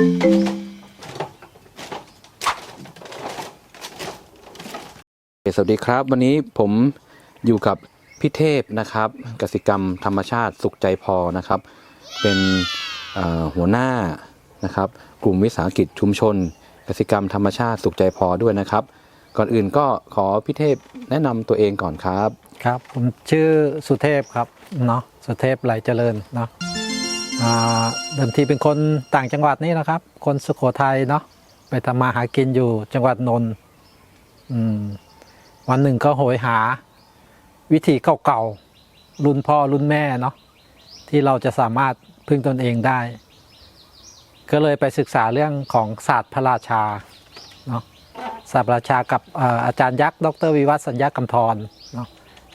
สวัสดีครับ วันนี้ผมอยู่กับพี่เทพนะครับกสิกรรมธรรมชาติสุขใจพอนะครับ เป็นหัวหน้านะครับ กลุ่มวิสาหกิจชุมชนกสิกรรมธรรมชาติสุขใจพอด้วยนะครับ ก่อนอื่นก็ขอพี่เทพแนะนำตัวเองก่อนครับ ครับ ผมชื่อสุเทพครับเนาะสุเทพไหลเจริญเนาะ เดิมทีเป็นคนต่างจังหวัดนี่นะครับ คนสุโขทัยเนาะไปทำมาหากินอยู่จังหวัดนนท์วันหนึ่งก็โหยหา วิธีเก่าๆรุ่นพ่อรุ่นแม่เนาะที่เราจะสามารถพึ่งตนเองได้ ก็เลยไปศึกษาเรื่องของศาสตร์พระราชาเนาะศาสตร์พระราชากับเอ่อาจารย์ยักษ์ ดรวิวัฒสัญญากำธรเนาะ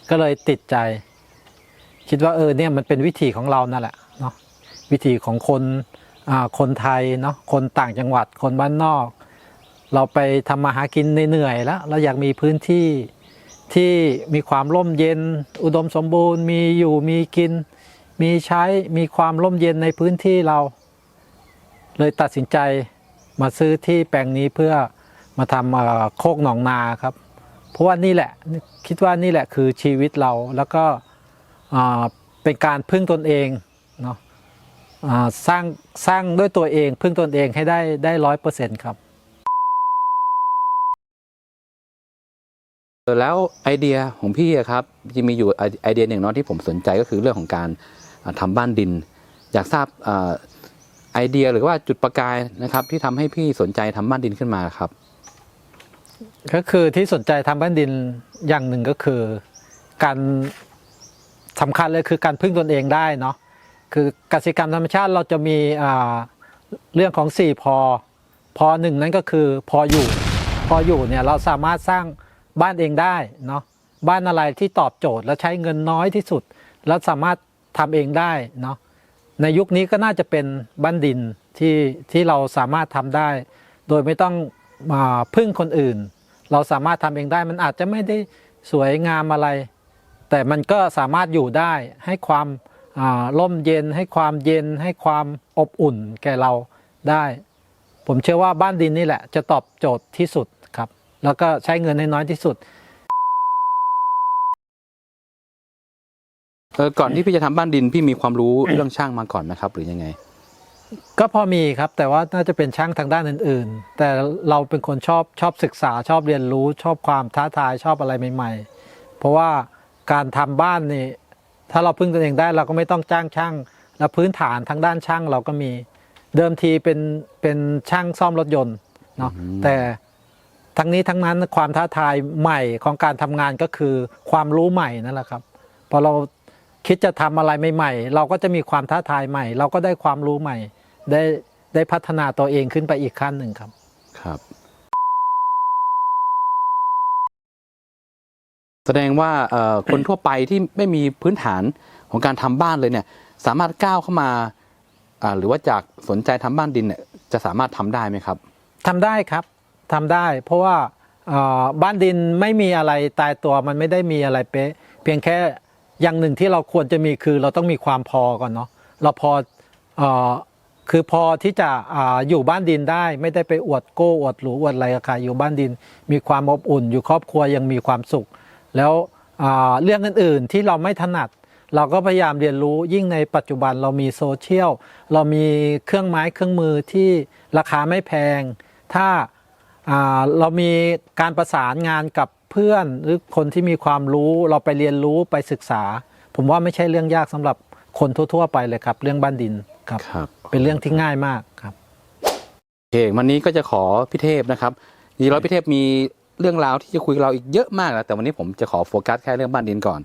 ก็เลยติดใจ คิดว่าเออเนี่ยมันเป็นวิถีของเรานั่นแหละเนาะ วิถีของคนคนไทยเนาะคนต่างจังหวัดคนบ้านนอก เราไปทำมาหากินเหนื่อยแล้วเราอยากมีพื้นที่ที่มีความร่มเย็น อุดมสมบูรณ์ มีอยู่มีกิน มีใช้มีความร่มเย็นในพื้นที่เรา เลยตัดสินใจมาซื้อที่แปลงนี้เพื่อมาทำโคกหนองนาครับ เพราะว่านี่แหละคิดว่านี่แหละคือชีวิตเราแล้วก็เป็นการพึ่งตนเองเนาะ สร้างสร้างด้วยตัวเองพึ่งตนเองให้ได้ได้ร้อยเปอร์เซ็นต์ครับแล้วไอเดียของพี่อะครับจะมีอยู่ไอไอเดียหนึ่งเนาะที่ผมสนใจก็คือเรื่องของการอ่าทำาบ้านดิน อยากทราบอ่าไอเดียหรือว่าจุดประกายนะครับ ที่ทำให้พี่สนใจทำบ้านดินขึ้นมาครับ ก็คือที่สนใจทำบ้านดินอย่างหนึ่งก็คือ การสำคัญเลยคือการพึ่งตนเองได้เนาะ คือกสิกรรมธรรมชาติเราจะมีเรื่องของ 4 พอ พอหนึ่งนั้นก็คือพออยู่ พออยู่เนี่ยเราสามารถสร้างบ้านเองได้เนาะบ้านอะไรที่ตอบโจทย์และใช้เงินน้อยที่สุด แล้วสามารถทำเองได้เนาะในยุคนี้ก็น่าจะเป็นบ้านดินที่ที่เราสามารถทำได้ โดยไม่ต้องมาพึ่งคนอื่น เราสามารถทำเองได้มันอาจจะไม่ได้สวยงามอะไร แต่มันก็สามารถอยู่ได้ให้ความ ร่มเย็นให้ความเย็นให้ความอบอุ่นแก่เราได้ ผมเชื่อว่าบ้านดินนี่แหละ จะตอบโจทย์ที่สุดครับ แล้วก็ใช้เงินให้น้อยที่สุดเออก่อนที่พี่จะทำบ้านดินพี่มีความรู้เรื่องช่างมาก่อนไหมครับ หรือยังไง ก็พอมีครับ แต่ว่าน่าจะเป็นช่างทางด้านอื่น ๆ แต่เราเป็นคนชอบชอบศึกษาชอบเรียนรู้ ชอบความท้าทายชอบอะไรใหม่ ๆ เพราะว่าการทำบ้านนี่ ถ้าเราพึ่งตัวเองได้เราก็ไม่ต้องจ้างช่าง แล้วพื้นฐานทางด้านช่างเราก็มี เดิมทีเป็นเป็นช่างซ่อมรถยนต์เนาะแต่ทั้งนี้ทั้งนั้นความท้าทายใหม่ของการทำงานก็คือความรู้ใหม่นั่นแหละครับพอเราคิดจะทำอะไรใหม่ๆเราก็จะมีความท้าทายใหม่ เราก็ได้ความรู้ใหม่ ได้ได้พัฒนาตัวเองขึ้นไปอีกขั้นหนึ่งครับ ครับ แสดงว่าคนทั่วไปที่ไม่มีพื้นฐานของการทำบ้านเลยเนี่ยสามารถก้าวเข้ามาหรือว่าจากสนใจทำบ้านดินเนี่ยจะสามารถทำได้ไหมครับทำได้ครับทำได้ เพราะว่าบ้านดินไม่มีอะไรตายตัวมันไม่ได้มีอะไรเป๊ะเพียงแค่อย่างหนึ่งที่เราควรจะมีคือเราต้องมีความพอก่อนเนาะเราพอคือพอที่จะอยู่บ้านดินได้ ไม่ได้ไปอวดโก้อวดหรูอวดอะไรกับใครอยู่บ้านดิน มีความอบอุ่น อยู่ครอบครัวยังมีความสุข แล้วอ่าเรื่องอื่นๆที่เราไม่ถนัด เราก็พยายามเรียนรู้ยิ่งในปัจจุบันเรามีโซเชียลเรามีเครื่องไม้เครื่องมือที่ราคาไม่แพง ถ้าอ่าเรามีการประสานงานกับเพื่อนหรือคนที่มีความรู้เราไปเรียนรู้ไปศึกษา ผมว่าไม่ใช่เรื่องยากสำหรับคนทั่ว ๆ ไปเลยครับ เรื่องบ้านดินครับครับเป็นเรื่องที่ง่ายมากครับโอเควันนี้ก็จะขอพี่เทพนะครับจริงๆแล้วพี่เทพมี เรื่องราวที่จะคุยกับเราอีกเยอะมากนะแต่วันนี้ผมจะขอโฟกัสแค่เรื่องบ้านดินก่อน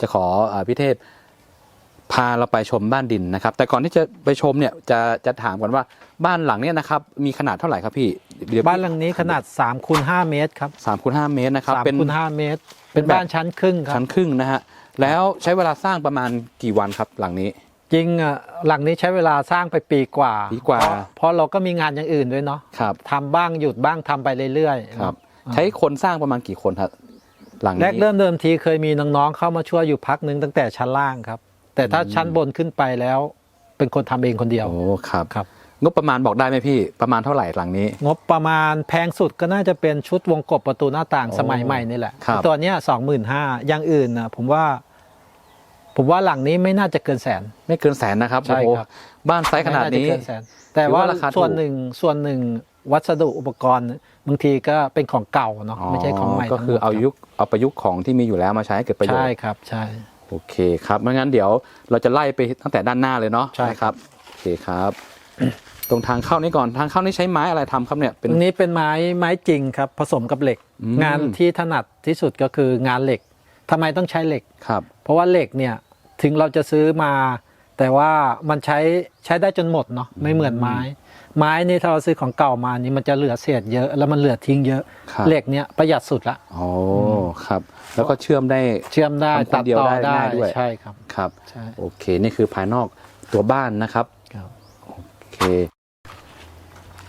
จะขออาพี่เทพพาเราไปชมบ้านดินนะครับ แต่ก่อนที่จะไปชมเนี่ยจะจะถามก่อนว่าบ้านหลังเนี่ยนะครับมีขนาดเท่าไหร่ครับพี่เดี๋ยวบ้านหลังนี้ขนาด3คูณ5เมตรครับสามคูณห้าเมตรนะครับ3เป็นคูณ5เมตร เป็เป็นนแบบบ้านชั้นครึ่งครัชั้บนครึ่งนะฮะแล้วใช้เวลาสร้างประมาณกี่วันครับหลังนี้ จริงอะหลังนี้ใช้เวลาสร้างไปปีกว่าปีกว่า เพระเพราะเราก็มีงานอย่างอื่นด้วยเนาะครับทำบ้างหยุดบ้างทำไปเรื่อยๆครับเนาะ ใช้คนสร้างประมาณกี่คนครับหลังนี้แรกเริ่มเดิมทีเคยมีน้องๆเข้ามาช่วยอยู่พักหนึงตั้งแต่ชั้นล่างครับ แต่ถ้าชั้นบนขึ้นไปแล้ว เป็นคนทำเองคนเดียวโอ้ครับครับ งบประมาณบอกได้ไหมพี่ประมาณเท่าไหร่หลังนี้ งบประมาณแพงสุดก็น่าจะเป็นชุดวงกบประตูหน้าต่างโอ้สมัยใหม่นี่แหละ ครับ ตัวเนี้ยสองหมื่นห้าอย่างอื่นนะผมว่า ผมว่าหลังนี้ไม่น่าจะเกินแสน ไม่เกินแสนนะครับใช่โอ้โหครับ บ้านไซส์ขนาดนี้ไม่จะเกิแสนแต่ว่าถือว่าราคาถูก ส่วนหนึ่งส่วนหนึ่ง วัสดุอุปกรณ์บางทีก็เป็นของเก่าเนาะไม่ใช่ของใหม่ก็คือทั้งหมดเอายุคเอาประยุกต์ของที่มีอยู่แล้วมาใช้ให้เกิดประโยชใช่น์ครับใช่โอเคครับไม่งั้นเดี๋ยวเราจะไล่ไปตั้งแต่ด้านหน้าเลยเนาะใช่ครับโอเคครับ ตรงทางเข้านี้ก่อนทางเข้านี่ใช้ไม้อะไรทำครับเนี่ยเป็นตรงนี้เป็นไม้ไม้จริงครับ ผสมกับเหล็กอืมงานที่ถนัดที่สุดก็คืองานเหล็กทำไมต้องใช้เหล็กครับ เพราะว่าเหล็กเนี่ยถึงเราจะซื้อมา แต่ว่ามันใช้ใช้ได้จนหมดเนาะไม่เหมือนไม้ ไม้นี่ถ้าเราซื้อของเก่ามานี่มันจะเหลือเศษเยอะแล้วมันเหลือทิ้งเยอะครับเหล็กเนี่ยประหยัดสุดละโอ้ครับ แล้วก็เชื่อมได้เชื่อมได้ทำคนตัดเดียวต่อได้ได้ง่ายด้วยใช่ครับครับใช่โอเคนี่คือภายนอกตัวบ้านนะครับครับโอเค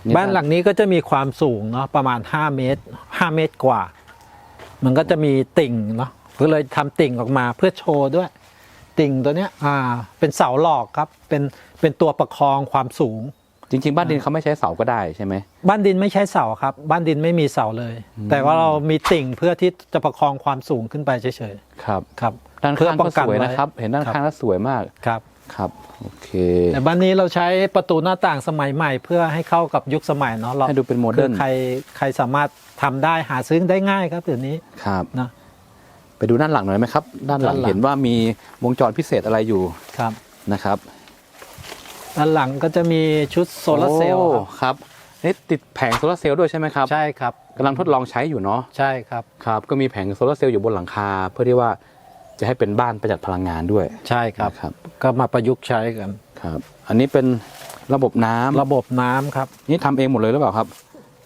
นี่บ้านหลังนี้ก็จะมีความสูงเนาะประมาณ 5 เมตร 5 เมตรกว่า มันก็จะมีติ่งเนาะก็เลยทำติ่งออกมาเพื่อโชว์ด้วย ติ่งตัวเนี้ยอ่าเป็นเสาหลอกครับเป็นเป็นตัวประคองความสูง จริง ๆ บ้านดินเขาไม่ใช้เสาก็ได้ใช่ไหม บ้านดินไม่ใช้เสาครับ บ้านดินไม่มีเสาเลย แต่ว่าเรามีติ่งเพื่อที่จะประคองความสูงขึ้นไปเฉยครับ ๆครับด้านเพื่อข้างป้ก็องกันสวยไว้นะครับ เห็นด้านครับข้างแล้วสวยมาก ครับ ครับ โอเค แต่บ้านนี้เราใช้ประตูหน้าต่างสมัยใหม่ เพื่อให้เข้ากับยุคสมัยเนาะเราให้ดูเป็นโมคืเดิอร์นใครใครสามารถทำได้หาซื้อได้ง่ายครับเดี๋ยวนี้ครับ นะ ไปดูด้านหลังหน่อยไหมครับ ด้านหลังด้านหลัง เห็นว่ามีวงจรพิเศษอะไรอยู่ครับนะครับด้านหลังก็จะมีชุดโซลาร์เซลล์โอ้ครับครับนี่ติดแผงโซลาร์เซลล์ด้วยใช่ไหมครับใช่ครับกำลังทดลองใช้อยู่เนาะใช่ครับ ครับก็มีแผงโซลาร์เซลล์อยู่บนหลังคา เพื่อที่ว่าจะให้เป็นบ้านประหยัดพลังงานด้วยใช่ครับ นะครับก็มาประยุกต์ใช้กัน ครับ อันนี้เป็นระบบน้ำระบบน้ำครับ นี่ทำเองหมดเลยหรือเปล่าครับ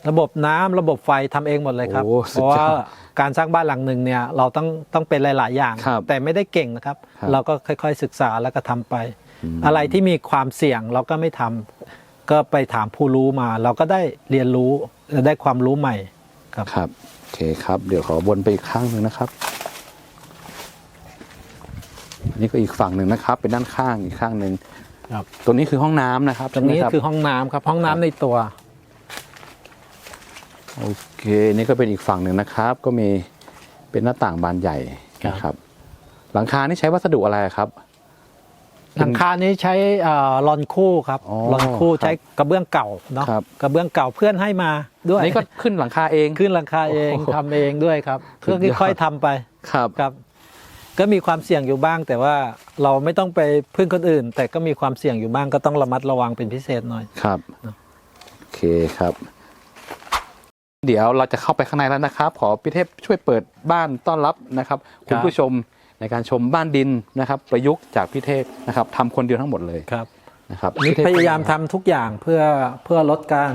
ระบบน้ำระบบไฟทำเองหมดเลยครับ โอ้เพสุดราะยอดว่า การสร้างบ้านหลังหนึ่งเนี่ยเราต้องต้องเป็นหลาย ๆ อย่าง ครับแต่ไม่ได้เก่งนะครับ ครับ เราก็ค่อย ๆ ศึกษาแล้วก็ทำไปอืมอะไรที่มีความเสี่ยงเราก็ไม่ทำก็ไปถามผู้รู้มา เราก็ได้เรียนรู้ได้ความรู้ใหม่ครับ ครับโอเคครับ เดี๋ยวขอวนไปอีกข้างหนึ่งนะครับอันนี้ก็อีกฝั่งหนึ่งนะครับ เป็นด้านข้างอีกข้างหนึ่งครับตรงนี้คือห้องน้ำนะครับตรงนี้ใช่ไหมบ คือห้องน้ำครับห้องน้ำในตัว โอเค นี่ก็เป็นอีกฝั่งหนึ่งนะครับ ก็มีเป็นหน้าต่างบานใหญ่ครับนะครับ หลังคานี่ใช้วัสดุอะไรครับ หลังคานี้ใช้เอ่อลอนคู่ครับอ๋อลอนคู่ครับใช้กระเบื้องเก่าเนาะครับกระเบื้องเก่าเพื่อนให้มาด้วยอันนี้ก็ขึ้นหลังคาเองขึ้นหลังคาเองโอ้โหทำเองด้วยครับสุดยอดก็ค่อยๆทำไปครับครับ ก็มีความเสี่ยงอยู่บ้าง แต่ว่าเราไม่ต้องไปพึ่งคนอื่น แต่ก็มีความเสี่ยงอยู่บ้างก็ต้องระมัดระวังเป็นพิเศษหน่อยครับโอเคครับ เดี๋ยวเราจะเข้าไปข้างในแล้วนะครับ ขอพี่เทพช่วยเปิดบ้านต้อนรับนะครับคุณผู้ชมในการชมบ้านดินนะครับ ประยุกต์จากพี่เทพนะครับทำคนเดียวทั้งหมดเลยครับนะครับนี่พี่เทพยายามทำทุกอย่างเพื่อเพื่อลดการ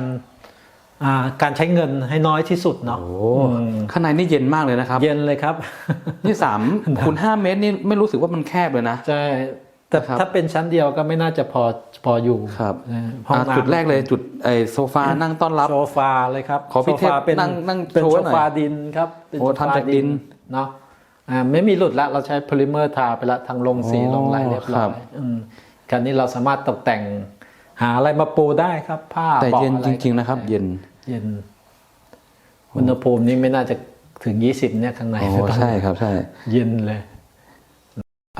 อ่าการใช้เงินให้น้อยที่สุดเนาะโอ้อืมข้างในนี่เย็นมากเลยนะครับ เย็นเลยครับ นี่สามคูณห้าเมตรนี่ไม่รู้สึกว่ามันแคบเลยนะใช่ แต่ครับถ้าเป็นชั้นเดียวก็ไม่น่าจะพอพออยู่ครับเออห้องอะน้ำจุดแรกเลยจุดไอโซฟานั่งต้อนรับโซฟาเลยครับขอพี่เทพโซฟาเป็นนั่งนั่งเป็นโชว์โซหน่อยฟาดินครับเป็นโอ้โซฟทำจากดินเนาะอ่าไม่มีหลุดละเราใช้โพลิเมอร์ทาไปละทางลงสีอ๋อลงลายเรียบคร้รัอบยอืมคราวนี้เราสามารถตกแต่งหาอะไรมาปูได้ครับ ผ้าแต่บาะเย็นอะไจริง ๆ นะครับ เย็นเย็นอุณหภูมินี่ไม่น่าจะถึง 20 เนี่ยข้างในโอ้ใช่ครับใช่ เย็นเลยอัน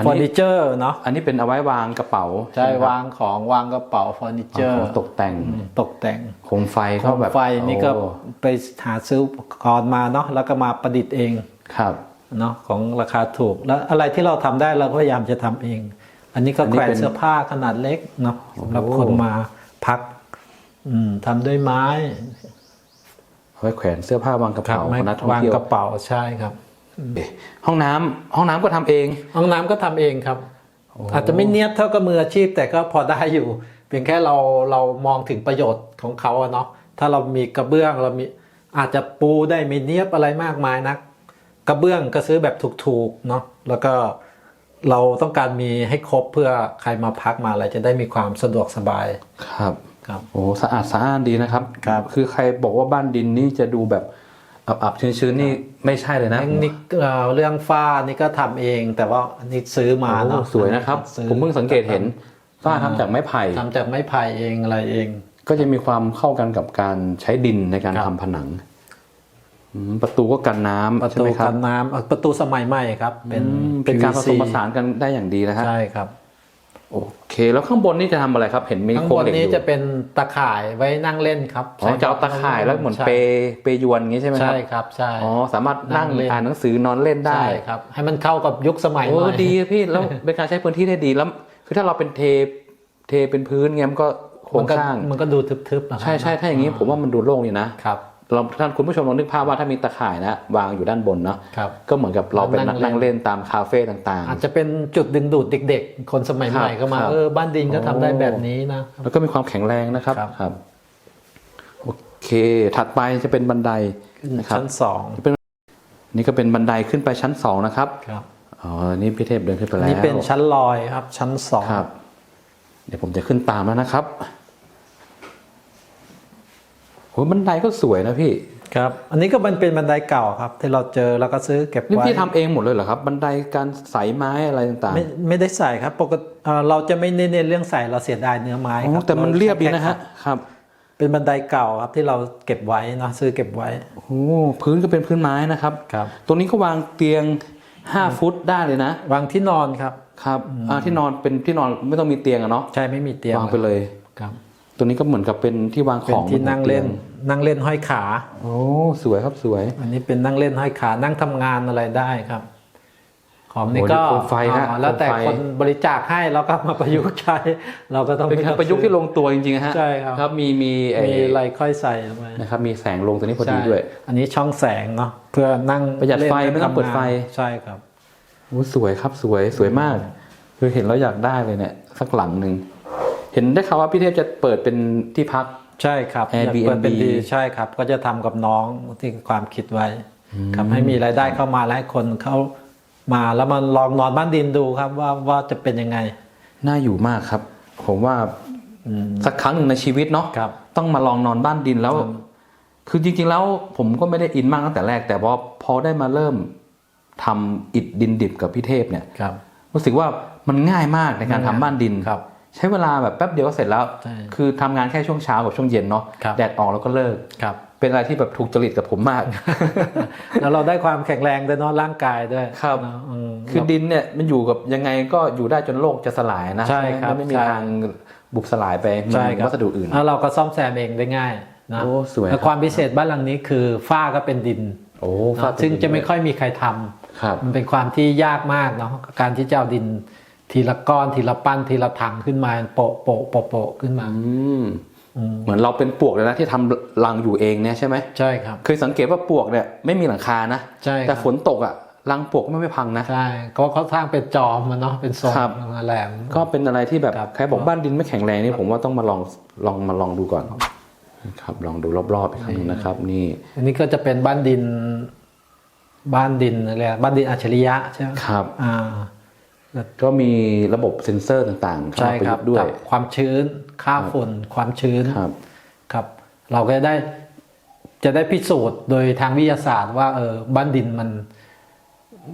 เฟอร์นินี้เจอร์เนาะอันนี้เป็นเอาไว้วางกระเป๋าใช่ไหมครับวางของวางกระเป๋าเฟอร์นิเจอร์ของตกแต่งตกแต่งโคมไฟโคก็มแบบไฟนี่ก็โอ้ไปหาซื้ออุปกรณ์มาเนาะแล้วก็มาประดิษฐ์เองครับเนาะของราคาถูกแล้วอะไรที่เราทำได้เราก็พยายามจะทำเอง อันนี้ก็อันนี้แขวนเป็นเสื้อผ้าขนาดเล็กเนาะสำหรับโอ้คนมาพักอืมทำด้วยไม้เอาไว้แขวนเสื้อผ้าวางกระครับเป๋าไม้ของนักท่องวางเที่ยวกระเป๋าใช่ครับ ห้องน้ำห้องน้ำก็ทำเอง ห้องน้ำก็ทำเองครับ อาจจะไม่เนียบเท่ากับมืออาชีพ แต่ก็พอได้อยู่ เพียงแค่เราเรามองถึงประโยชน์ของเขาอะเนาะถ้าเรามีกระเบื้องเรามีอาจจะปูได้ไม่เนียบอะไรมากมายนัก กระเบื้องก็ซื้อแบบถูกๆเนาะแล้วก็เราต้องการมีให้ครบเพื่อใครมาพักมาอะไรจะได้มีความสะดวกสบายครับครับโอ้สะอาดสะอ้านดีนะครับครับ คือใครบอกว่าบ้านดินนี่จะดูแบบ อับๆชื้นๆนี่ไม่ใช่เลยนะเทคนิคเอ่อเรื่องฝ้านี่ก็ทำเอง แต่ว่าอันนี้ซื้อมาโอ้เนาะสวยนะครับซื้อผมเพิ่งสังเกตเห็นฝ้าทำจากไม้ไผ่ทำจากไม้ไผ่เองอะไรเอง ก็จะมีความเข้ากันกับการใช้ดินในการครัทำบผนังอืมประตูก็กันน้ำประใช่ตูไหมครักับนน้ำเอ่อประตูสมัยใหม่ครับ เป็นอืมเป็นการผส PVC มผสานกันได้อย่างดีนะฮะใช่ครับ โอเคแล้วข้างบนนี่จะทำอะไรครับ เห็นมีข้างโครบงนเหล็กอนี้ยู่จะเป็นตะข่ายไว้นั่งเล่นครับอ๋อจะเอาตะข่ายแล้วเหมือนใช่เปเปยวนอย่างนี้ใช่ไหมครัใช่บครับใช่อ๋อสามารถนั่งนั่งเล่นอ่านหนังสือนอนเล่นได้ใช่ครับ ให้มันเข้ากับยุคสมัยโอ้ใหม่ดีอะพี่แล้วเป็นการใช้พื้นที่ได้ดีแล้ว คือถ้าเราเป็นเทเทเป็นพื้นเงี้ยมันก็โครมังนก็สร้างมันก็ดูทึบๆนะครับใช่ใช่ถ้าอย่างนี้ผมว่ามันดูโล่งดีนะครับ เราท่านคุณผู้ชมลองนึกภาพว่าถ้ามีตะข่ายนะวางอยู่ด้านบนเนาะครับก็เหมือนกับเราเป็นนั่นักงเล่นนั่งเล่นตามคาเฟ่ต่างอาจจะเป็นจุดดึงดูดเด็ก ๆ คนสมัยใหม่ครับก็มาครับเออบ้านดินก็ทำได้โอ้แบบนี้นะๆแล้วก็มีความแข็งแรงนะครับครับครับโอเค ถัดไปจะเป็นบันไดนะครับชั้นสองนี่ก็เป็นบันไดขึ้นไปชั้นสองนะครับครับอ๋อนี่พี่เทพเดินขึ้นไปอันแล้วนี้เป็นชั้นลอยครับ ชั้นสองครับ เดี๋ยวผมจะขึ้นตามแล้วนะครับ โหบันไดก็สวยนะพี่ครับ อันนี้ก็มันเป็นบันไดเก่าครับ ที่เราเจอแล้วก็ซื้อเก็บนี่ไว้ พี่ทำเองหมดเลยเหรอครับ บันไดการใสไม้อะไรต่างไม่ไม่ได้ใส่ครับ ปกติเอ่อเราจะไม่เน้นเรื่องใส่เราเสียดายเนื้อไม้ๆคโอ้รับแต่มันเรียบดีนะฮะครับเป็นบันไดเก่าครับที่เราเก็บไว้เนอะซื้อเก็บไว้โอ้พื้นก็เป็นพื้นไม้นะครับ ครับ ตรงนี้ก็วางเตียง 5 ฟุตได้เลยนะ วางที่นอนครับ ครับอ่าที่นอนเป็นที่นอนไม่ต้องมีเตียงอะเนาะใช่ไม่มีเตียงวางไปเลย ครับ ตัวนี้ก็เหมือนกับเป็นที่วางขเป็นองที่นั่งเล่นตียนั่งเล่นห้อยขา โอ้สวยครับสวย อันนี้เป็นนั่งเล่นห้อยขานั่งทำงานอะไรได้ครับ ของนี่โอ้ก็นี่โคมไฟนะอ๋อแล้วแต่โคมไฟ คนบริจาคให้เราก็มาประยุกต์ใช้ เราก็ต้องเป็นไม่การต้องประยุกต์ที่ลงตัวจริงๆฮะใช่ครับครับมีมีไอ้มีอะไรค่อยใส่ลงไปนะครับมีแสงลงตัวนี้พอดีใช่ด้วยอันนี้ช่องแสงเนาะเพื่อนั่งประหยัดไฟล่นไม่ต้องเปิดไฟ ทำงานใช่ครับ โอ้สวยครับสวยสวยมาก คือเห็นแล้วอยากได้เลยเนี่ยสักหลังหนึ่ง เห็นได้ข่าวว่าพี่เทพจะเปิดเป็นที่พัก ใช่ครับ Airbnb เปิดเป็นดีใช่ครับ ก็จะทำกับน้องที่ความคิดไว้ครับให้มีรายได้เข้ามาและให้คนเขามาแล้วมันลองนอนบ้านดินดูครับว่าว่าจะเป็นยังไง น่าอยู่มากครับ ผมว่าสักครั้งหนึ่งในชีวิตเนาะครับ ต้องมาลองนอนบ้านดินแล้ว คือจริง ๆ แล้วผมก็ไม่ได้อินมากตั้งแต่แรก แต่พอพอได้มาเริ่มทำอิฐดินดิบกับพี่เทพเนี่ย ครับ รู้สึกว่ามันง่ายมากในการทำบ้านดิน ครับ ใช้เวลาแบบแป๊บเดียวก็เสร็จแล้วใช่คือทำงานแค่ช่วงเช้ากับช่วงเย็นเนาะครับแดดออกแล้วก็เลิกครับเป็นอะไรที่แบบถูกจริตกับผมมาก แล้วเราได้ความแข็งแรงด้วยเนอะร่างกายด้วยครับเนอะอืมคือดินเนี่ยมันอยู่กับยังไงก็อยู่ได้จนโลกจะสลายนะใช่ครับมันไม่มีใช่ทางบุบสลายไปเหมือนใช่ครับวัสดุอื่นแล้วเราก็ซ่อมแซมเองได้ง่ายนะโอ้สวยแล้วครับความพิเศษบ้านหลังนี้คือฝ้าก็เป็นดินโอ้เนอะฟาดซึ่งจะไม่ค่อยค่อยมีใครทำครับมันเป็นความที่ยากมากเนาะการที่จะเอาดิน ทีละก้อนทีละปั้นทีละถังขึ้นมาโปะโปะโปะโปะขึ้นมาอืมเหมือนเราเป็นปลวกเลยนะที่ทำรังอยู่เองเนี่ยใช่ไหมใช่ครับเคยสังเกตว่าปลวกเนี่ยไม่มีหลังคานะใช่ครับแต่ฝนตกอะรังปลวกไม่ไม่พังนะใช่ก็เขาสร้างเป็นจอมมันเนาะเป็นทรงครับแหลมก็เป็นอะไรที่แบบครับใครบอกบ้านดินไม่แข็งแรงนี่ผมว่าต้องมาลองลองมาลองดูก่อนครับลองดูรอบๆอีกครั้งหนึ่งนะครับ นี่ อันนี้ก็จะเป็นบ้านดิน บ้านดินอะไรอะบ้านดินอัจฉริยะใช่ไหมครับ อ่า ก็มีระบบเซ็นเซอร์ต่างๆเข้าใช่มาประคยุรับกต์ด้วยกับความชื้น ค่าฝุ่น ความชื้นครับครับ เราก็จะได้จะได้พิสูจน์โดยทางวิทยาศาสตร์ว่าเออบ้านดินมัน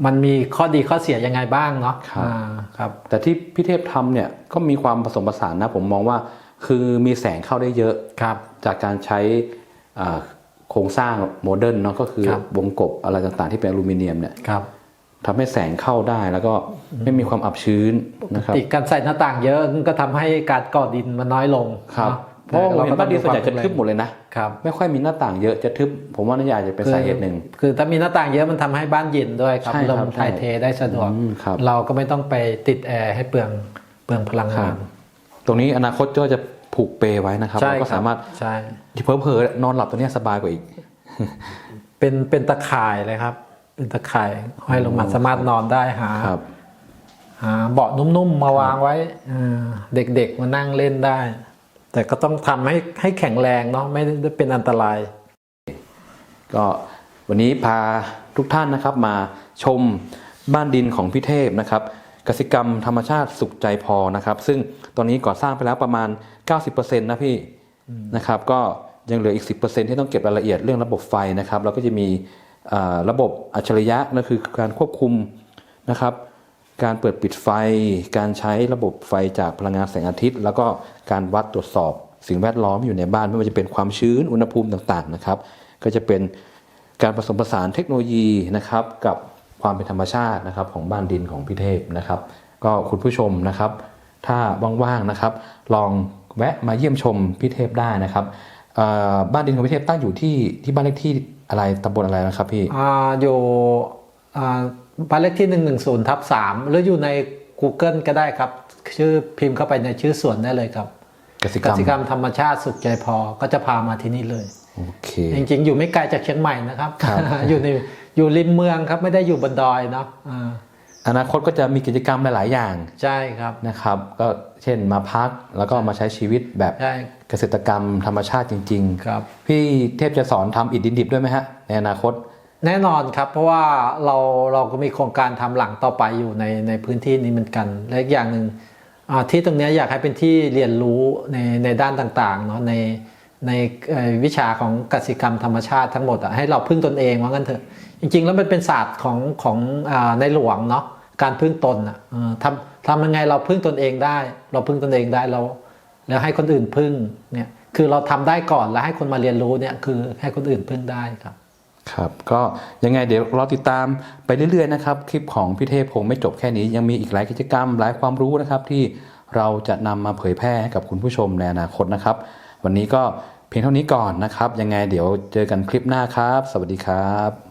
มันมีข้อดีข้อเสียยังไงบ้างเนาะครับอ่าครับแต่ที่พี่เทพทำเนี่ยก็มีความผสมผสานนะ ผมมองว่าคือมีแสงเข้าได้เยอะครับ จากการใช้อ่าโครงสร้างโมเดิร์นเนาะก็คือครับวงกบอะไรต่างๆ ที่เป็นอลูมิเนียมเนี่ยครับ ทำให้แสงเข้าได้แล้วก็ไม่มีความอับชื้นนะครับติดการใส่หน้าต่างเยอะก็ทำให้การก่อดินมันน้อยลงครับนเพราะว่าผมเห็นบ้านดินส่วนใหญ่จะทึบหมดเลยนะครับไม่ค่อยมีหน้าต่างเยอะจะทึบ ผมว่าน่าจะอาจจะเป็นสาเหตุหนึ่งคือคือถ้ามีหน้าต่างเยอะมันทำให้บ้านเย็นด้วยครับใช่ลครัมบถ่ายใช่เทได้สะดวกอืมครับเราก็ไม่ต้องไปติดแอร์ให้เปลืองเปลืองพลังครังาบนตรงนี้อนาคตก็จะผูกเปไว้นะครับใช่เราก็ครับสามารถใช่ที่เผลอๆนอนหลับตัวเนี้ยสบายกว่าอีก เป็นเป็นตะข่ายเลยครับ เป็นตะข่ายห้อยลงมาสามารถนอนได้หาครับหาเบาะนุ่มๆมาวางไว้อ่าเด็กๆมานั่งเล่นได้ แต่ก็ต้องทำให้ให้แข็งแรงเนาะไม่ได้เป็นอันตราย ก็วันนี้พาทุกท่านนะครับมาชมบ้านดินของพี่เทพนะครับกสิกรรมธรรมชาติสุขใจพอนะครับ ซึ่งตอนนี้ก่อสร้างไปแล้วประมาณ 90%นะพี่นะครับ ก็ยังเหลืออีก 10%ที่ต้องเก็บรายละเอียดเรื่องระบบไฟนะครับ แล้วก็จะมีเอ่อ ระบบอัจฉริยะนั่นคือการควบคุมนะครับ การเปิดปิดไฟ การใช้ระบบไฟจากพลังงานแสงอาทิตย์ แล้วก็การวัดตรวจสอบสิ่งแวดล้อมอยู่ในบ้านไม่ว่าจะเป็นความชื้นอุณหภูมิต่างๆนะครับ ก็จะเป็นการผสมผสานเทคโนโลยีนะครับ กับความเป็นธรรมชาตินะครับของบ้านดินของพี่เทพนะครับ ก็คุณผู้ชมนะครับ ถ้าว่างๆนะครับ ลองแวะมาเยี่ยมชมพี่เทพได้นะครับบ้านดินของพี่เทพตั้งอยู่ที่ที่บ้านเลขที่ อะไรตำบลอะไรนะครับพี่อ่าอยู่อ่าบ้านเลขที่ 110ทับ3หรืออยู่ใน Google ก็ได้ครับ ชื่อพิมพ์เข้าไปในชื่อสวนได้เลยครับกสิกกรรมสิกรรมธรรมชาติสุขใจพอก็จะพามาที่นี่เลยโอเคจริงๆ อยู่ไม่ไกลจากเชียงใหม่นะครับครับอยู่ในอยู่ริมเมืองครับไม่ได้อยู่บนดอยเนาะ อ่าอนาคตก็จะมีกิจกรรมหลาย ๆ อย่างใช่ครับนะครับ ก็เช่นมาพักแล้วก็มาใช้ชีวิตแบบใช่เกษตรกรรมธรรมชาติจริงครับๆพี่เทพจะสอนทำอิฐดินดิบด้วยไหมฮะ ในอนาคต แน่นอนครับ เพราะว่าเราเราก็มีโครงการทำหลังต่อไปอยู่ในในพื้นที่นี้เหมือนกัน และอีกอย่างหนึ่งอ่าที่ตรงเนี้ยอยากให้เป็นที่เรียนรู้ในในด้านต่าง ๆ เนาะในในเอ่อวิชาของกสิกรรมธรรมชาติทั้งหมดอะให้เราพึ่งตนเองว่างั้นเถอะ จริงๆ แล้วมันเป็นศาสตร์ของของอในหลวงเนาะการพึ่งตนอะทำทำยังไงเราพึ่งตนเองได้ เราพึ่งตนเองได้เราแล้วให้คนอื่นพึ่งเนี่ยคือเราทำได้ก่อนแล้วให้คนมาเรียนรู้เนี่ยคือให้คนอื่นพึ่งได้ครับครับก็ยังไงเดี๋ยวเราติดตามไปเรื่อยๆนะครับคลิปของพี่เทพคงไม่จบแค่นี้ ยังมีอีกหลายกิจกรรมหลายความรู้นะครับที่เราจะนำมาเผยแพร่ให้กับคุณผู้ชมในอนาคตนะครับ วันนี้ก็เพียงเท่านี้ก่อนนะครับ ยังไงเดี๋ยวเจอกันคลิปหน้าครับ สวัสดีครับ